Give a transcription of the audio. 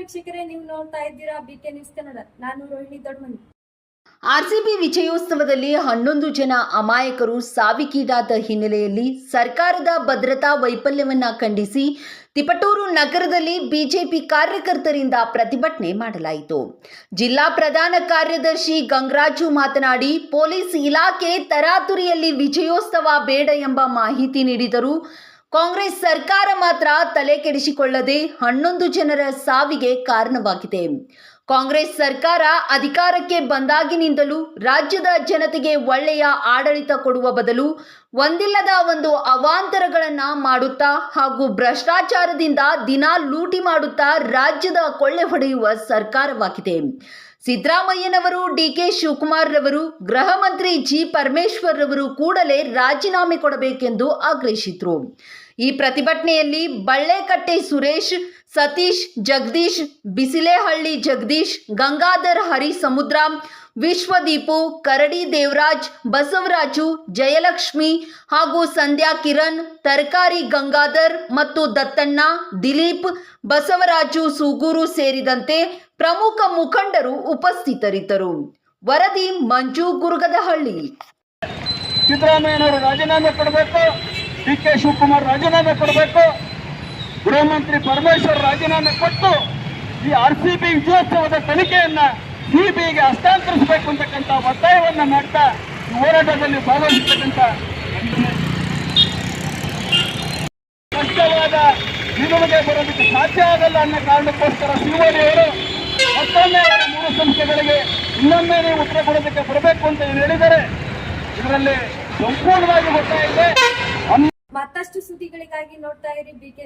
ವೀಕ್ಷಕರೇ, ನೀವು ನೋಡ್ತಾ ಇದ್ದೀರಾ ಬಿ ಕೆ ನ್ಯೂಸ್ ಕನ್ನಡ ನಾನು ರೋಹಿಣಿ ದೊಡ್ಮನಿ. ಆರ್ಸಿಬಿ ವಿಜಯೋತ್ಸವದಲ್ಲಿ ಹನ್ನೊಂದು ಜನ ಅಮಾಯಕರು ಸಾವಿಗೀಡಾದ ಹಿನ್ನೆಲೆಯಲ್ಲಿ ಸರ್ಕಾರದ ಭದ್ರತಾ ವೈಫಲ್ಯವನ್ನು ಖಂಡಿಸಿ ತಿಪಟೂರು ನಗರದಲ್ಲಿ ಬಿಜೆಪಿ ಕಾರ್ಯಕರ್ತರಿಂದ ಪ್ರತಿಭಟನೆ ಮಾಡಲಾಯಿತು. ಜಿಲ್ಲಾ ಪ್ರಧಾನ ಕಾರ್ಯದರ್ಶಿ ಗಂಗರಾಜು ಮಾತನಾಡಿ, ಪೊಲೀಸ್ ಇಲಾಖೆ ತರಾತುರಿಯಲ್ಲಿ ವಿಜಯೋತ್ಸವ ಬೇಡ ಎಂಬ ಮಾಹಿತಿ ನೀಡಿದರು ಕಾಂಗ್ರೆಸ್ ಸರ್ಕಾರ ಮಾತ್ರ ತಲೆ ಕೆಡಿಸಿಕೊಳ್ಳದೆ ಹನ್ನೊಂದು ಜನರ ಸಾವಿಗೆ ಕಾರಣವಾಗಿದೆ. ಕಾಂಗ್ರೆಸ್ ಸರ್ಕಾರ ಅಧಿಕಾರಕ್ಕೆ ಬಂದಾಗಿನಿಂದಲೂ ರಾಜ್ಯದ ಜನತೆಗೆ ಒಳ್ಳೆಯ ಆಡಳಿತ ಕೊಡುವ ಬದಲು ಒಂದಿಲ್ಲದ ಒಂದು ಅವಾಂತರಗಳನ್ನ ಮಾಡುತ್ತಾ ಹಾಗೂ ಭ್ರಷ್ಟಾಚಾರದಿಂದ ದಿನ ಲೂಟಿ ಮಾಡುತ್ತಾ ರಾಜ್ಯದ ಕೊಳ್ಳೆ ಹೊಡೆಯುವ ಸರ್ಕಾರವಾಗಿದೆ. ಸಿದ್ದರಾಮಯ್ಯನವರು ಡಿಕೆ ಶಿವಕುಮಾರ್ ರವರು ಗೃಹ ಮಂತ್ರಿ ಜಿ ಪರಮೇಶ್ವರ್ ರವರು ಕೂಡಲೇ ರಾಜೀನಾಮೆ ಕೊಡಬೇಕೆಂದು ಆಗ್ರಹಿಸಿದ್ರು. ಈ ಪ್ರತಿಭಟನೆಯಲ್ಲಿ ಬಳ್ಳೆಕಟ್ಟೆ ಸುರೇಶ್, ಸತೀಶ್, ಜಗದೀಶ್, ಬಿಸಿಲೇಹಳ್ಳಿ ಜಗದೀಶ್, ಗಂಗಾಧರ್ ಹರಿಸಮುದ್ರ ವಿಶ್ವದೀಪು, ಕರಡಿ ದೇವರಾಜ್, ಬಸವರಾಜು, ಜಯಲಕ್ಷ್ಮಿ ಹಾಗೂ ಸಂಧ್ಯಾ ಕಿರಣ್, ತರಕಾರಿ ಗಂಗಾಧರ್ ಮತ್ತು ದತ್ತಣ್ಣ, ದಿಲೀಪ್, ಬಸವರಾಜು ಸೂಗೂರು ಸೇರಿದಂತೆ ಪ್ರಮುಖ ಮುಖಂಡರು ಉಪಸ್ಥಿತರಿದ್ದರು. ವರದಿ ಮಂಜು ಗುರುಗದಹಳ್ಳಿ. ಸಿದ್ದರಾಮಯ್ಯನವರು ರಾಜೀನಾಮೆ ಕೊಡಬೇಕು ಡಿ ಕೆ ಶಿವಕುಮಾರ್ ರಾಜೀನಾಮೆ ಕೊಡಬೇಕು ಗೃಹ ಮಂತ್ರಿ ಪರಮೇಶ್ವರ್ ರಾಜೀನಾಮೆ ಕೊಟ್ಟು ಈ ಆರ್ ಸಿ ಬಿ ವಿಜಯೋತ್ಸವದ ತನಿಖೆಯನ್ನ ಸಿಬಿಐಗೆ ಹಸ್ತಾಂತರಿಸಬೇಕು ಅಂತಕ್ಕಂಥ ಒತ್ತಾಯವನ್ನ ಮಾಡ್ತಾ ಈ ಹೋರಾಟದಲ್ಲಿ ಭಾಗವಹಿಸತಕ್ಕಂಥ ಕಷ್ಟವಾದ ನಿಲುವಿಗೆ ಬರೋದಕ್ಕೆ ಸಾಧ್ಯ ಆಗಲ್ಲ ಅನ್ನೋ ಕಾರಣಕ್ಕೋಸ್ಕರ ಶಿವಮೊಗ್ಗ ಅವರು ಮತ್ತೊಮ್ಮೆ ಅವರ ಮೂರು ಸಂಸ್ಥೆಗಳಿಗೆ ಇನ್ನೊಮ್ಮೆ ನೀವು ಉತ್ತರ ಕೊಡೋದಕ್ಕೆ ಬರಬೇಕು ಅಂತ ಏನು ಹೇಳಿದರೆ ಇದರಲ್ಲಿ ಸಂಪೂರ್ಣವಾಗಿ ಗೊತ್ತಾಯಿದೆ ಮತ್ತಷ್ಟು ಸುದ್ದಿಗಳಿಗಾಗಿ ನೋಡ್ತಾ ಇರಿ ಬಿ ಕೆ